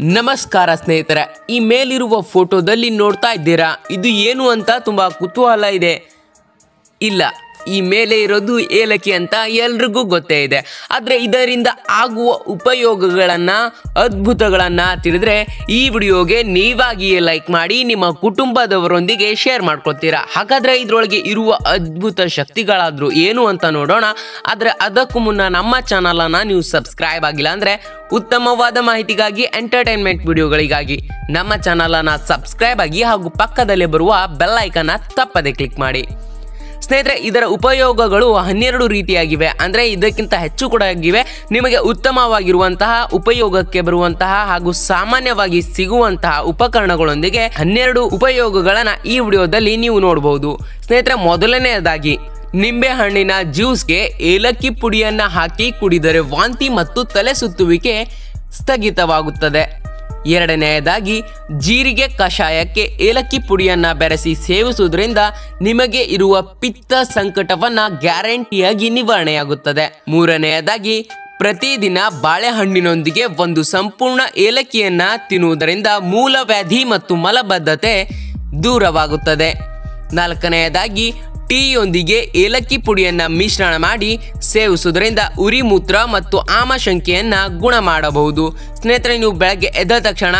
ನಮಸ್ಕಾರ ಸ್ನೇಹಿತರೆ ಈ ಮೇಲಿರುವ ಫೋಟೋದಲ್ಲಿ ನೋಡ್ತಾ ಇದ್ದೀರಾ? ಇದು ಏನು ಅಂತ ತುಂಬ ಕುತೂಹಲ ಇದೆ. ಇಲ್ಲ ಈ ಮೇಲೆ ಇರೋದು ಏಲಕ್ಕಿ ಅಂತ ಎಲ್ರಿಗೂ ಗೊತ್ತೇ ಇದೆ. ಆದರೆ ಇದರಿಂದ ಆಗುವ ಉಪಯೋಗಗಳನ್ನು, ಅದ್ಭುತಗಳನ್ನು ತಿಳಿದ್ರೆ ಈ ವಿಡಿಯೋಗೆ ನೀವಾಗಿಯೇ ಲೈಕ್ ಮಾಡಿ, ನಿಮ್ಮ ಕುಟುಂಬದವರೊಂದಿಗೆ ಶೇರ್ ಮಾಡ್ಕೊತೀರಾ ಹಾಗಾದರೆ ಇದರೊಳಗೆ ಇರುವ ಅದ್ಭುತ ಶಕ್ತಿಗಳಾದರೂ ಏನು ಅಂತ ನೋಡೋಣ. ಆದರೆ ಅದಕ್ಕೂ ಮುನ್ನ ನಮ್ಮ ಚಾನಲನ್ನು ನೀವು ಸಬ್ಸ್ಕ್ರೈಬ್ ಆಗಿಲ್ಲ ಅಂದರೆ ಉತ್ತಮವಾದ ಮಾಹಿತಿಗಾಗಿ ಎಂಟರ್ಟೈನ್ಮೆಂಟ್ ವಿಡಿಯೋಗಳಿಗಾಗಿ ನಮ್ಮ ಚಾನಲನ್ನು ಸಬ್ಸ್ಕ್ರೈಬ್ ಆಗಿ ಹಾಗೂ ಪಕ್ಕದಲ್ಲೇ ಬರುವ ಬೆಲ್ಲೈಕನ್ನ ತಪ್ಪದೆ ಕ್ಲಿಕ್ ಮಾಡಿ. ಸ್ನೇಹಿತರೆ, ಇದರ ಉಪಯೋಗಗಳು ಹನ್ನೆರಡು ರೀತಿಯಾಗಿವೆ. ಅಂದರೆ ಇದಕ್ಕಿಂತ ಹೆಚ್ಚು ಕೂಡ ಆಗಿವೆ. ನಿಮಗೆ ಉತ್ತಮವಾಗಿರುವಂತಹ, ಉಪಯೋಗಕ್ಕೆ ಬರುವಂತಹ ಹಾಗೂ ಸಾಮಾನ್ಯವಾಗಿ ಸಿಗುವಂತಹ ಉಪಕರಣಗಳೊಂದಿಗೆ ಹನ್ನೆರಡು ಉಪಯೋಗಗಳನ್ನ ಈ ವಿಡಿಯೋದಲ್ಲಿ ನೀವು ನೋಡಬಹುದು ಸ್ನೇಹಿತರೆ, ಮೊದಲನೆಯದಾಗಿ ನಿಂಬೆ ಹಣ್ಣಿನ ಜ್ಯೂಸ್ಗೆ ಏಲಕ್ಕಿ ಪುಡಿಯನ್ನ ಹಾಕಿ ಕುಡಿದರೆ ವಾಂತಿ ಮತ್ತು ತಲೆ ಸುತ್ತುವಿಕೆ ಸ್ಥಗಿತವಾಗುತ್ತದೆ. ಎರಡನೆಯದಾಗಿ, ಜೀರಿಗೆ ಕಷಾಯಕ್ಕೆ ಏಲಕ್ಕಿ ಪುಡಿಯನ್ನ ಬೆರೆಸಿ ಸೇವಿಸುವುದರಿಂದ ನಿಮಗೆ ಇರುವ ಪಿತ್ತ ಸಂಕಟವನ್ನ ಗ್ಯಾರಂಟಿಯಾಗಿ ನಿವಾರಣೆಯಾಗುತ್ತದೆ. ಮೂರನೆಯದಾಗಿ, ಪ್ರತಿದಿನ ಬಾಳೆಹಣ್ಣಿನೊಂದಿಗೆ ಒಂದು ಸಂಪೂರ್ಣ ಏಲಕ್ಕಿಯನ್ನ ತಿನ್ನುವುದರಿಂದ ಮೂಲವ್ಯಾಧಿ ಮತ್ತು ಮಲಬದ್ಧತೆ ದೂರವಾಗುತ್ತದೆ. ನಾಲ್ಕನೆಯದಾಗಿ ಟೀಯೊಂದಿಗೆ ಏಲಕ್ಕಿ ಪುಡಿಯನ್ನ ಮಿಶ್ರಣ ಮಾಡಿ ಸೇವಿಸುವುದರಿಂದ ಉರಿ ಮೂತ್ರ ಮತ್ತು ಆಮಶಂಕೆಯನ್ನ ಗುಣ ಮಾಡಬಹುದು. ಸ್ನೇಹಿತರೆ, ನೀವು ಬೆಳಗ್ಗೆ ಎದ್ದ ತಕ್ಷಣ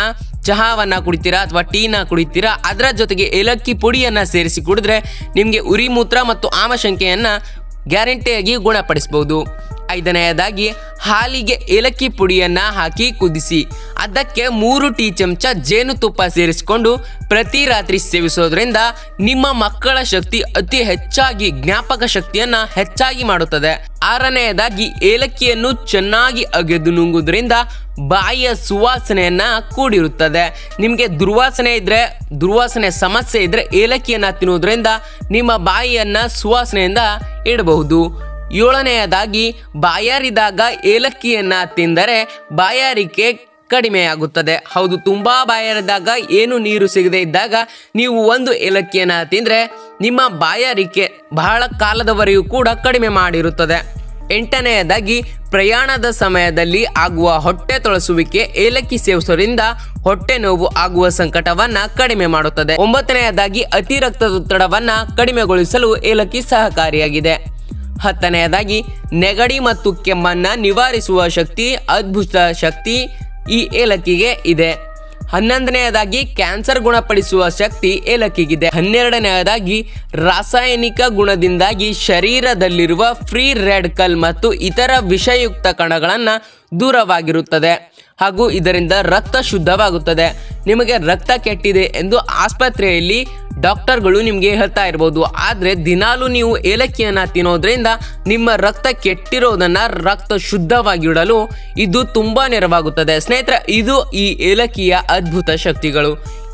ಚಹಾವನ್ನ ಕುಡಿತೀರಾ ಅಥವಾ ಟೀನ ಕುಡಿತೀರಾ, ಅದರ ಜೊತೆಗೆ ಏಲಕ್ಕಿ ಪುಡಿಯನ್ನ ಸೇರಿಸಿ ಕುಡಿದ್ರೆ ನಿಮಗೆ ಉರಿ ಮೂತ್ರ ಮತ್ತು ಆಮಶಂಕೆಯನ್ನ ಗ್ಯಾರಂಟಿಯಾಗಿ ಗುಣಪಡಿಸಬಹುದು. ಐದನೆಯದಾಗಿ ಹಾಲಿಗೆ ಏಲಕ್ಕಿ ಪುಡಿಯನ್ನು ಹಾಕಿ ಕುದಿಸಿ. ಅದಕ್ಕೆ ಮೂರು ಟೀ ಚಮಚ ಜೇನುತುಪ್ಪ ಸೇರಿಸಿಕೊಂಡು ಪ್ರತಿ ರಾತ್ರಿ ಸೇವಿಸೋದ್ರಿಂದ ನಿಮ್ಮ ಮಕ್ಕಳ ಶಕ್ತಿ ಅತಿ ಹೆಚ್ಚಾಗಿ ಜ್ಞಾಪಕ ಶಕ್ತಿಯನ್ನು ಹೆಚ್ಚಾಗಿ ಮಾಡುತ್ತದೆ. ಆರನೆಯದಾಗಿ ಏಲಕ್ಕಿಯನ್ನು ಚೆನ್ನಾಗಿ ಅಗೆದು ನುಂಗುವುದರಿಂದ ಬಾಯಿಯ ಸುವಾಸನೆಯನ್ನು ಕೂಡಿರುತ್ತದೆ. ನಿಮಗೆ ದುರ್ವಾಸನೆ ಇದ್ದರೆ ದುರ್ವಾಸನೆ ಸಮಸ್ಯೆ ಇದ್ದರೆ ಏಲಕ್ಕಿಯನ್ನು ತಿನ್ನುವುದರಿಂದ ನಿಮ್ಮ ಬಾಯಿಯನ್ನು ಸುವಾಸನೆಯಿಂದ ಇಡಬಹುದು. ಏಳನೆಯದಾಗಿ ಬಾಯಾರಿದಾಗ ಏಲಕ್ಕಿಯನ್ನು ತಿಂದರೆ ಬಾಯಾರಿಕೆ ಕಡಿಮೆಯಾಗುತ್ತದೆ. ಹೌದು, ತುಂಬ ಬಾಯಾರಿದಾಗ ಏನು ನೀರು ಸಿಗದೇ ಇದ್ದಾಗ ನೀವು ಒಂದು ಏಲಕ್ಕಿಯನ್ನು ತಿಂದರೆ ನಿಮ್ಮ ಬಾಯಾರಿಕೆ ಬಹಳ ಕಾಲದವರೆಗೂ ಕೂಡ ಕಡಿಮೆ ಮಾಡಿರುತ್ತದೆ. ಎಂಟನೆಯದಾಗಿ ಪ್ರಯಾಣದ ಸಮಯದಲ್ಲಿ ಆಗುವ ಹೊಟ್ಟೆ ತೊಳಸುವಿಕೆ ಏಲಕ್ಕಿ ಸೇವಿಸೋದ್ರಿಂದ ಹೊಟ್ಟೆ ನೋವು ಆಗುವ ಸಂಕಟವನ್ನ ಕಡಿಮೆ ಮಾಡುತ್ತದೆ. ಒಂಬತ್ತನೆಯದಾಗಿ ಅತಿ ರಕ್ತದೊತ್ತಡವನ್ನ ಕಡಿಮೆಗೊಳಿಸಲು ಏಲಕ್ಕಿ ಸಹಕಾರಿಯಾಗಿದೆ. ಹತ್ತನೆಯದಾಗಿ ನೆಗಡಿ ಮತ್ತು ಕೆಮ್ಮನ್ನ ನಿವಾರಿಸುವ ಶಕ್ತಿ, ಅದ್ಭುತ ಶಕ್ತಿ ಈ ಏಲಕ್ಕಿಗೆ ಇದೆ. ಹನ್ನೊಂದನೆಯದಾಗಿ ಕ್ಯಾನ್ಸರ್ ಗುಣಪಡಿಸುವ ಶಕ್ತಿ ಏಲಕ್ಕಿಗಿದೆ. ಹನ್ನೆರಡನೆಯದಾಗಿ ರಾಸಾಯನಿಕ ಗುಣದಿಂದಾಗಿ ಶರೀರದಲ್ಲಿರುವ ಫ್ರೀ ರೆಡ್ಕಲ್ ಮತ್ತು ಇತರ ವಿಷಯುಕ್ತ ಕಣಗಳನ್ನು ದೂರವಾಗಿರುತ್ತದೆ ಹಾಗೂ ಇದರಿಂದ ರಕ್ತ ಶುದ್ಧವಾಗುತ್ತದೆ. ನಿಮಗೆ ರಕ್ತ ಕೆಟ್ಟಿದೆ ಎಂದು ಆಸ್ಪತ್ರೆಯಲ್ಲಿ ಡಾಕ್ಟರ್ಗಳು ನಿಮಗೆ ಹೇಳ್ತಾ ಇರ್ಬೋದು, ಆದರೆ ದಿನಾಲೂ ನೀವು ಏಲಕ್ಕಿಯನ್ನು ತಿನ್ನೋದ್ರಿಂದ ನಿಮ್ಮ ರಕ್ತ ಕೆಟ್ಟಿರೋದನ್ನು ರಕ್ತ ಶುದ್ಧವಾಗಿಡಲು ಇದು ತುಂಬ ನೆರವಾಗುತ್ತದೆ. ಸ್ನೇಹಿತರೆ, ಇದು ಈ ಏಲಕ್ಕಿಯ ಅದ್ಭುತ ಶಕ್ತಿಗಳು.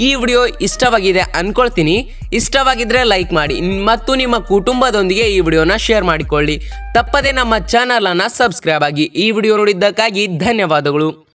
ಈ ವಿಡಿಯೋ ಇಷ್ಟವಾಗಿದೆ ಅನ್ಕೊಳ್ತೀನಿ. ಇಷ್ಟವಾಗಿದ್ದರೆ ಲೈಕ್ ಮಾಡಿ ಮತ್ತು ನಿಮ್ಮ ಕುಟುಂಬದೊಂದಿಗೆ ಈ ವಿಡಿಯೋನ ಶೇರ್ ಮಾಡಿಕೊಳ್ಳಿ. ತಪ್ಪದೆ ನಮ್ಮ ಚಾನಲನ್ನು ಸಬ್ಸ್ಕ್ರೈಬ್ ಆಗಿ ಈ ವಿಡಿಯೋ ನೋಡಿದ್ದಕ್ಕಾಗಿ ಧನ್ಯವಾದಗಳು.